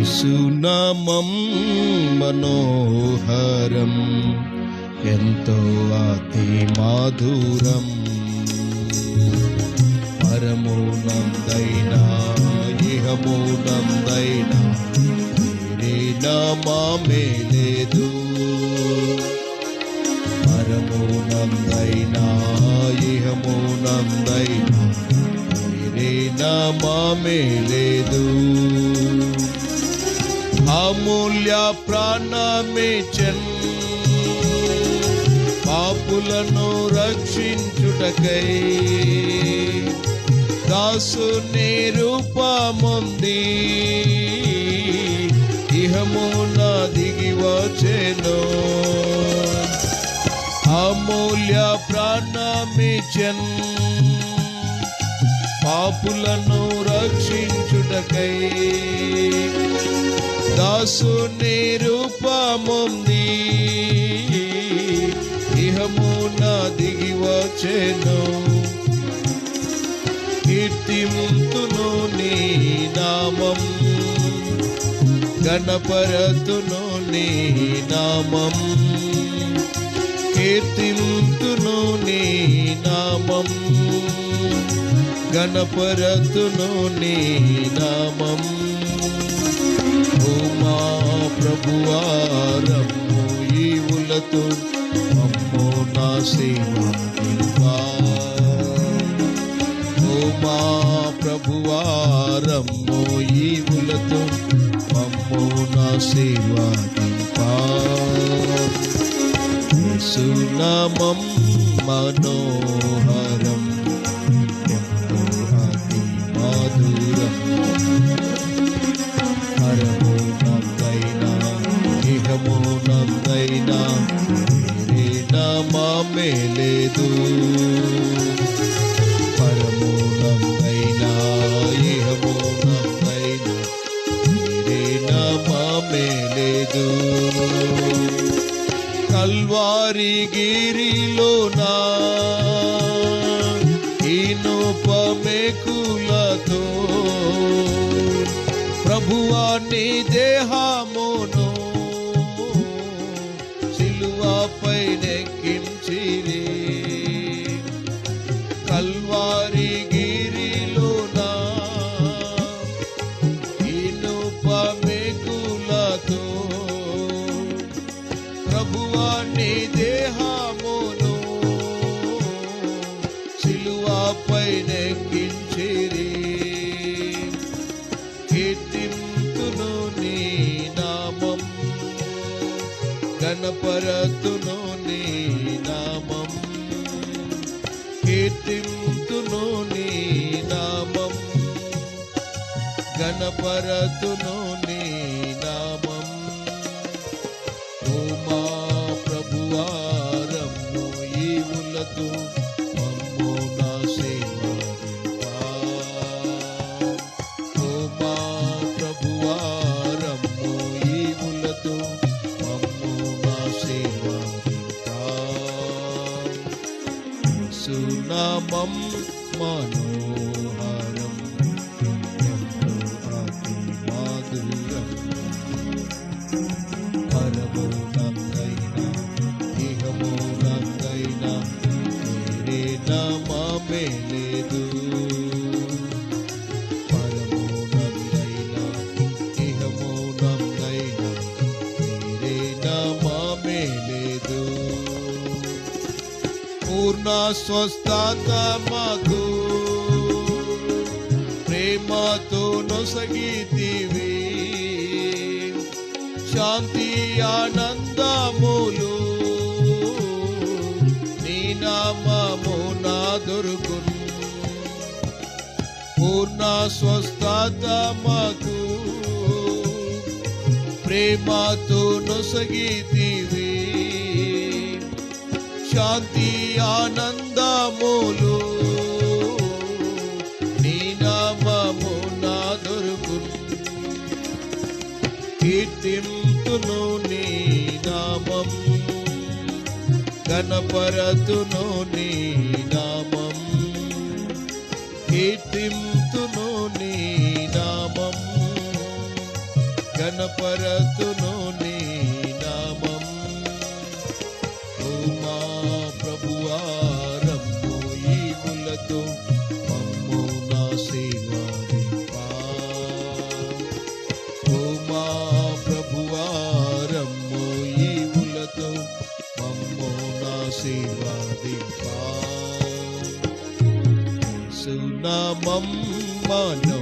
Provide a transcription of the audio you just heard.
యేసునామం మనోహరం. ఎంతో అతి మాధురం. పరమునందైనా ఇహమునందైనా వేరే నామామే లేదు పరమునందైనా ఇహమునందైనా వేరే నామామే లేదు అమూల్య ప్రాణమిచన్ పాపులను రక్షించుటకై దాసుని రూపముంది. ఇహమున దిగి వచ్చెను. అమూల్య ప్రాణమిచన్ పాపులను రక్షించుటకై దాసుని రూపముంది. నా దిగి వచ్చేను. కీర్తిముతును నీ నామం. గణపరతును నీ నామం. కీర్తింతును నీ నామం. గణపరతును నీ నామం. ప్రభువారము ఈవులతో అమ్మో నా సేవా ఉమా ప్రభువారము ఈవులతో అమ్మో నా సేవా మనోహరం. ఇహము నందైనా వేరే నామామే లేదు పరము నందైనా ఇహము నందైనా వేరే నామామే లేదు కల్వారి గిరిలోనా ప్రభువా ప్రభువాన్ని దేహమును గణపరతును నీ నామం. కీర్తింతును నీ నామం. గణపరతును నీ వేరే నామామే లేదు. పూర్ణ స్వస్థత మాకు. ప్రేమతో నొసగితివి. శాంతి ఆనందములు పూర్ణ స్వస్థత మాకు ప్రేమతో నొసగితివి శాంతి ఆనందములు నీ నామము నా దొరుకును కీర్తింతును నీ నామం గణపరతును నీ నామం కీర్తింతును గణపరతును నీ నామం. ఉమా మా ప్రభువారము ఈవులతో మమ్ము నా సేవాదిపా ఓ మా ప్రభువారము మమ్ము నా సేవాదిపా సునామం మనో